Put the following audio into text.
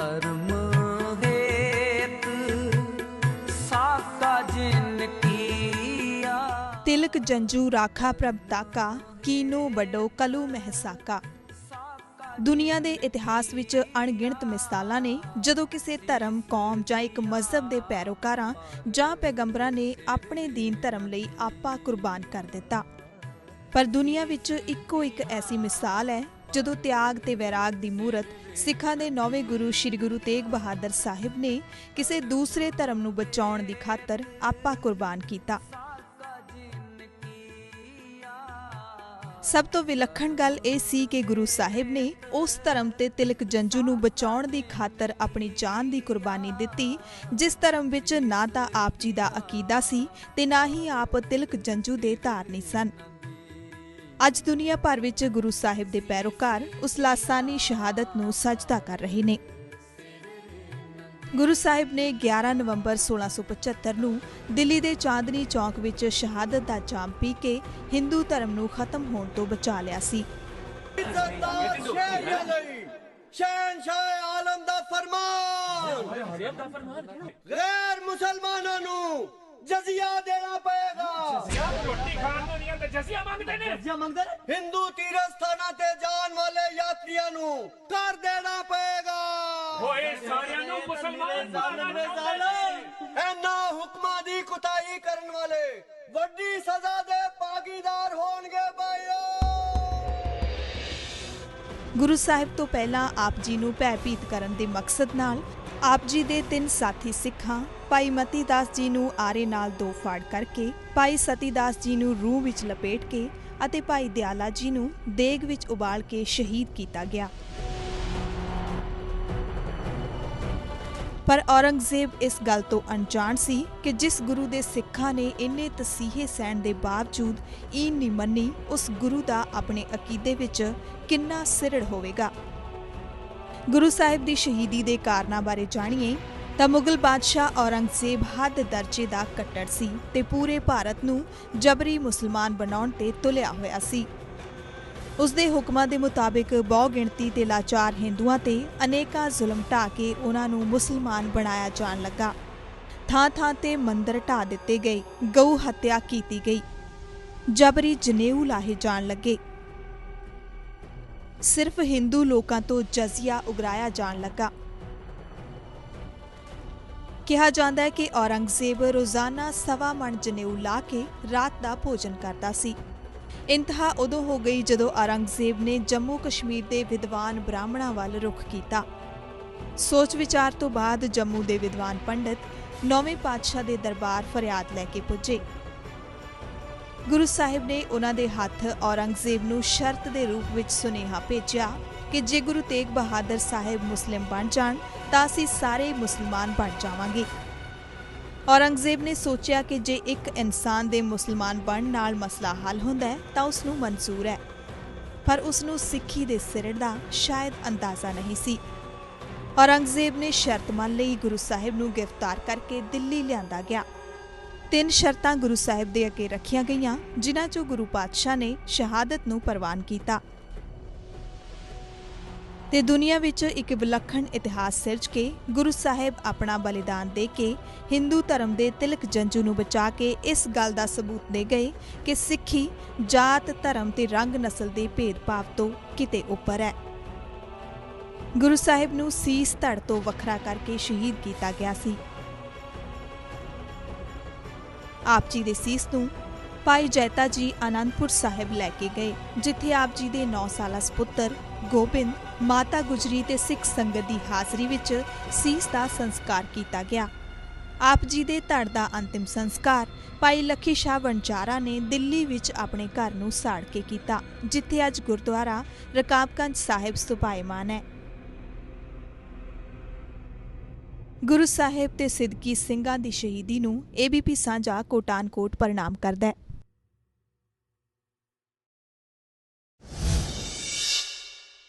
ਧਰਮ ਹੇਤ ਸਾਕਾ ਜਿਨ ਕੀਆ। ਤਿਲਕ ਜੰਜੂ ਰਾਖਾ ਪ੍ਰਭ ਤਾਕਾ, ਕੀਨੋ ਵੱਡੋ ਕਲੂ ਮਹਿਸਾਕਾ ਦੁਨੀਆ ਦੇ ਇਤਿਹਾਸ ਵਿੱਚ ਅਣਗਿਣਤ ਮਿਸਾਲਾਂ ਨੇ ਜਦੋਂ ਕਿਸੇ ਧਰਮ, ਕੌਮ ਜਾਂ ਇੱਕ ਮਜ਼ਹਬ ਦੇ ਪੈਰੋਕਾਰਾਂ ਜਾਂ ਪੈਗੰਬਰਾਂ ਨੇ ਆਪਣੇ ਦੀਨ ਧਰਮ ਲਈ ਆਪਾ ਕੁਰਬਾਨ ਕਰ ਦਿੱਤਾ। ਪਰ ਦੁਨੀਆ ਵਿੱਚ ਇੱਕੋ ਇੱਕ ਐਸੀ ਮਿਸਾਲ ਹੈ ਜਦੋਂ ਤਿਆਗ ਤੇ ਵੈਰਾਗ ਦੀ ਮੂਰਤ ਸਿੱਖਾਂ ਦੇ ਨੌਵੇਂ ਗੁਰੂ ਸ੍ਰੀ ਗੁਰੂ ਤੇਗ ਬਹਾਦਰ ਸਾਹਿਬ ਨੇ ਕਿਸੇ ਦੂਸਰੇ ਧਰਮ ਨੂੰ ਬਚਾਉਣ ਦੀ ਖਾਤਰ ਆਪਾ ਕੁਰਬਾਨ ਕੀਤਾ। ਸਭ ਤੋਂ ਵਿਲੱਖਣ ਗੱਲ ਇਹ ਸੀ ਕਿ ਗੁਰੂ ਸਾਹਿਬ ਨੇ ਉਸ ਧਰਮ ਤੇ ਤਿਲਕ ਜੰਜੂ ਨੂੰ ਬਚਾਉਣ ਦੀ ਖਾਤਰ ਆਪਣੀ ਜਾਨ ਦੀ ਕੁਰਬਾਨੀ ਦਿੱਤੀ, ਜਿਸ ਧਰਮ ਵਿੱਚ ਨਾ ਤਾਂ ਆਪ ਜੀ ਦਾ ਅਕੀਦਾ ਸੀ ਤੇ ਨਾ ਹੀ ਆਪ ਤਿਲਕ ਜੰਜੂ ਦੇ ਧਾਰਨੀ ਸਨ। ਅੱਜ ਦੁਨੀਆ ਭਰ ਵਿੱਚ ਗੁਰੂ ਸਾਹਿਬ ਦੇ ਪੈਰੋਕਾਰ ਉਸ ਲਾਸਾਨੀ ਸ਼ਹਾਦਤ ਨੂੰ ਸਜਦਾ ਕਰ ਰਹੇ ਨੇ। ਗੁਰੂ ਸਾਹਿਬ ਨੇ 11 ਨਵੰਬਰ 1675 ਨੂੰ ਦਿੱਲੀ ਦੇ ਚਾਂਦਨੀ ਚੌਕ ਵਿੱਚ ਸ਼ਹਾਦਤ ਦਾ ਜਾਮ ਪੀ ਕੇ ਹਿੰਦੂ ਧਰਮ ਨੂੰ ਖਤਮ ਹੋਣ ਤੋਂ ਬਚਾ ਲਿਆ ਸੀ। ਸ਼ਹਿਨशाह ਆਲਮ ਦਾ ਫਰਮਾਨ। ਗੈਰ ਮੰਗਦੇ ਨੇ? ਹਿੰਦੂ ਤੀਰਥ ਸਥਾਨਾਂ ਤੇ ਜਾਣ ਵਾਲੇ ਯਾਤਰੀਆਂ ਨੂੰ ਕਰ ਦੇਣਾ ਪਏਗਾ। ਓਏ ਸਾਰਿਆਂ ਨੂੰ ਮੁਸਲਮਾਨ ਬਣਾਉਣਾ ਇਹਨਾਂ ਹੁਕਮਾਂ ਦੀ ਕੁਤਾਈ ਕਰਨ ਵਾਲੇ ਵੱਡੀ ਸਜ਼ਾ ਦੇ ਭਾਗੀਦਾਰ ਹੋਣਗੇ ਭਾਈਓ ਗੁਰੂ ਸਾਹਿਬ ਤੋਂ ਪਹਿਲਾਂ ਆਪ ਜੀ ਨੂੰ ਭੈਭੀਤ ਕਰਨ ਦੇ ਮਕਸਦ ਨਾਲ ਆਪ ਜੀ ਦੇ ਤਿੰਨ ਸਾਥੀ ਸਿੱਖਾਂ ਭਾਈ ਮਤੀ ਦਾਸ ਜੀ ਨੂੰ ਆਰੇ ਨਾਲ ਦੋ ਫਾੜ ਕਰਕੇ ਭਾਈ ਸਤੀ ਦਾਸ ਜੀ ਨੂੰ ਰੂਹ ਵਿੱਚ ਲਪੇਟ ਕੇ ਅਤੇ ਭਾਈ ਦਿਆਲਾ ਜੀ ਨੂੰ ਦੇਗ ਵਿੱਚ ਉਬਾਲ ਕੇ ਸ਼ਹੀਦ ਕੀਤਾ ਗਿਆ। ਪਰ ਔਰੰਗਜ਼ੇਬ ਇਸ ਗੱਲ ਤੋਂ ਅਣਜਾਣ ਸੀ ਕਿ ਜਿਸ ਗੁਰੂ ਦੇ ਸਿੱਖਾਂ ਨੇ ਇੰਨੇ ਤਸੀਹੇ ਸਹਿਣ ਦੇ ਬਾਵਜੂਦ ਈਨ ਨਹੀਂ ਮੰਨੀ, ਉਸ ਗੁਰੂ ਦਾ ਆਪਣੇ ਅਕੀਦੇ ਵਿੱਚ ਕਿੰਨਾ ਸਿਰੜ ਹੋਵੇਗਾ। ਗੁਰੂ ਸਾਹਿਬ ਦੀ ਸ਼ਹੀਦੀ ਦੇ ਕਾਰਨਾਂ ਬਾਰੇ ਜਾਣੀਏ ਤਾਂ ਮੁਗਲ ਬਾਦਸ਼ਾਹ ਔਰੰਗਜ਼ੇਬ ਹੱਦ ਦਰਜੇ ਦਾ ਕੱਟੜ ਸੀ ਤੇ ਪੂਰੇ ਭਾਰਤ ਨੂੰ ਜਬਰੀ ਮੁਸਲਮਾਨ ਬਣਾਉਣ ਤੇ ਤੁਲਿਆ ਹੋਇਆ ਸੀ। ਉਸ ਦੇ ਹੁਕਮਾਂ ਦੇ ਮੁਤਾਬਿਕ ਬਹੁ ਗਿਣਤੀ ਤੇ ਲਾਚਾਰ ਹਿੰਦੂਆਂ ਤੇ ਅਨੇਕਾਂ ਜ਼ੁਲਮ ਢਾ ਕੇ ਉਹਨਾਂ ਨੂੰ ਮੁਸਲਮਾਨ ਬਣਾਇਆ ਜਾਣ ਲੱਗਾ। ਥਾਂ-ਥਾਂ ਤੇ ਮੰਦਰ ਢਾ ਦਿੱਤੇ ਗਏ, ਗਊ ਹੱਤਿਆ ਕੀਤੀ ਗਈ। ਜਬਰੀ ਜਨੇਊ ਲਾਹੇ ਜਾਣ ਲੱਗੇ। ਸਿਰਫ ਹਿੰਦੂ ਲੋਕਾਂ ਤੋਂ ਜਜ਼ੀਆ ਉਗਰਾਇਆ ਜਾਣ ਲੱਗਾ। ਕਿਹਾ ਜਾਂਦਾ ਹੈ ਕਿ ਔਰੰਗਜ਼ੇਬ ਰੋਜ਼ਾਨਾ ਸਵਾ ਮਣ ਜਨੇਊ ਲਾ ਕੇ ਰਾਤ ਦਾ ਭੋਜਨ ਕਰਦਾ ਸੀ। ਇੰਤਹਾ ਉਦੋਂ ਹੋ ਗਈ ਜਦੋਂ ਔਰੰਗਜ਼ੇਬ ਨੇ ਜੰਮੂ ਕਸ਼ਮੀਰ ਦੇ ਵਿਦਵਾਨ ਬ੍ਰਾਹਮਣਾਂ ਵੱਲ ਰੁਖ ਕੀਤਾ। ਸੋਚ ਵਿਚਾਰ ਤੋਂ ਬਾਅਦ ਜੰਮੂ ਦੇ ਵਿਦਵਾਨ ਪੰਡਤ ਨੌਵੇਂ ਪਾਤਸ਼ਾਹ ਦੇ ਦਰਬਾਰ ਫਰਿਆਦ ਲੈ ਕੇ ਪੁੱਜੇ। ਗੁਰੂ ਸਾਹਿਬ ਨੇ ਉਹਨਾਂ ਦੇ ਹੱਥ ਔਰੰਗਜ਼ੇਬ ਨੂੰ ਸ਼ਰਤ ਦੇ ਰੂਪ ਵਿੱਚ ਸੁਨੇਹਾ ਭੇਜਿਆ ਕਿ ਜੇ ਗੁਰੂ ਤੇਗ ਬਹਾਦਰ ਸਾਹਿਬ ਮੁਸਲਿਮ ਬਣ ਜਾਣ, ਤਾਂ ਅਸੀਂ ਸਾਰੇ ਮੁਸਲਮਾਨ ਬਣ ਜਾਵਾਂਗੇ। ਔਰੰਗਜ਼ੇਬ ਨੇ ਸੋਚਿਆ ਕਿ ਜੇ ਇੱਕ ਇਨਸਾਨ ਦੇ ਮੁਸਲਮਾਨ ਬਣਨ ਨਾਲ ਮਸਲਾ ਹੱਲ ਹੁੰਦਾ ਹੈ, ਤਾਂ ਉਸ ਨੂੰ ਮਨਜ਼ੂਰ ਹੈ। ਪਰ ਉਸ ਨੂੰ ਸਿੱਖੀ ਦੇ ਸਿਰੜ ਦਾ ਸ਼ਾਇਦ ਅੰਦਾਜ਼ਾ ਨਹੀਂ ਸੀ। ਔਰੰਗਜ਼ੇਬ ਨੇ ਸ਼ਰਤ ਮੰਨ ਲਈ, ਗੁਰੂ ਸਾਹਿਬ ਨੂੰ ਗ੍ਰਿਫਤਾਰ ਕਰਕੇ ਦਿੱਲੀ ਲਿਆਂਦਾ ਗਿਆ। ਤਿੰਨ ਸ਼ਰਤਾਂ ਗੁਰੂ ਸਾਹਿਬ ਦੇ ਅੱਗੇ ਰੱਖੀਆਂ ਗਈਆਂ, ਜਿਨ੍ਹਾਂ 'ਚੋਂ ਗੁਰੂ ਪਾਤਸ਼ਾਹ ਨੇ ਸ਼ਹਾਦਤ ਨੂੰ ਪ੍ਰਵਾਨ ਕੀਤਾ। ਤੇ ਦੁਨੀਆ ਵਿੱਚ ਇੱਕ ਵਿਲੱਖਣ ਇਤਿਹਾਸ ਸਿਰਜ ਕੇ ਗੁਰੂ ਸਾਹਿਬ ਆਪਣਾ ਬਲੀਦਾਨ ਦੇ ਕੇ ਹਿੰਦੂ ਧਰਮ ਦੇ ਤਿਲਕ ਜੰਜੂ ਨੂੰ ਬਚਾ ਕੇ ਇਸ ਗੱਲ ਦਾ ਸਬੂਤ ਦੇ ਗਏ ਕਿ ਸਿੱਖੀ ਜਾਤ, ਧਰਮ ਤੇ ਰੰਗ ਨਸਲ ਦੇ ਭੇਦਭਾਵ ਤੋਂ ਕਿਤੇ ਉੱਪਰ ਹੈ। ਗੁਰੂ ਸਾਹਿਬ ਨੂੰ ਸੀਸ ਧੜ ਤੋਂ ਵੱਖਰਾ ਕਰਕੇ ਸ਼ਹੀਦ ਕੀਤਾ ਗਿਆ ਸੀ। ਆਪ ਜੀ ਦੇ ਸੀਸ ਨੂੰ ਭਾਈ ਜੈਤਾ ਜੀ ਆਨੰਦਪੁਰ ਸਾਹਿਬ ਲੈ ਕੇ ਗਏ, ਜਿੱਥੇ ਆਪ ਜੀ ਦੇ 9 ਸਾਲਾ ਸੁਪੁੱਤਰ ਗੋਬਿੰਦ, ਮਾਤਾ ਗੁਜਰੀ ਤੇ ਸਿੱਖ ਸੰਗਤ ਦੀ ਹਾਜ਼ਰੀ ਵਿੱਚ ਸੀਸ ਦਾ ਸੰਸਕਾਰ ਕੀਤਾ ਗਿਆ। ਆਪ ਜੀ ਦੇ ਧੜ ਦਾ ਅੰਤਿਮ ਸੰਸਕਾਰ ਭਾਈ ਲੱਖੀ ਸ਼ਾਹ ਵਣਜਾਰਾ ਨੇ ਦਿੱਲੀ ਵਿੱਚ ਆਪਣੇ ਘਰ ਨੂੰ ਸਾੜ ਕੇ ਕੀਤਾ, ਜਿੱਥੇ ਅੱਜ ਗੁਰਦੁਆਰਾ ਰਕਾਬਗੰਜ ਸਾਹਿਬ ਸੁਭਾਇਮਾਨ ਹੈ। ਗੁਰੂ ਸਾਹਿਬ ਤੇ ਸਿੱਦਕੀ ਸਿੰਘਾਂ ਦੀ ਸ਼ਹੀਦੀ ਨੂੰ ਏਬੀਪੀ ਸਾਂਝਾ ਕੋਟਾਨਕੋਟ ਪ੍ਰਣਾਮ ਕਰਦਾ ਹੈ।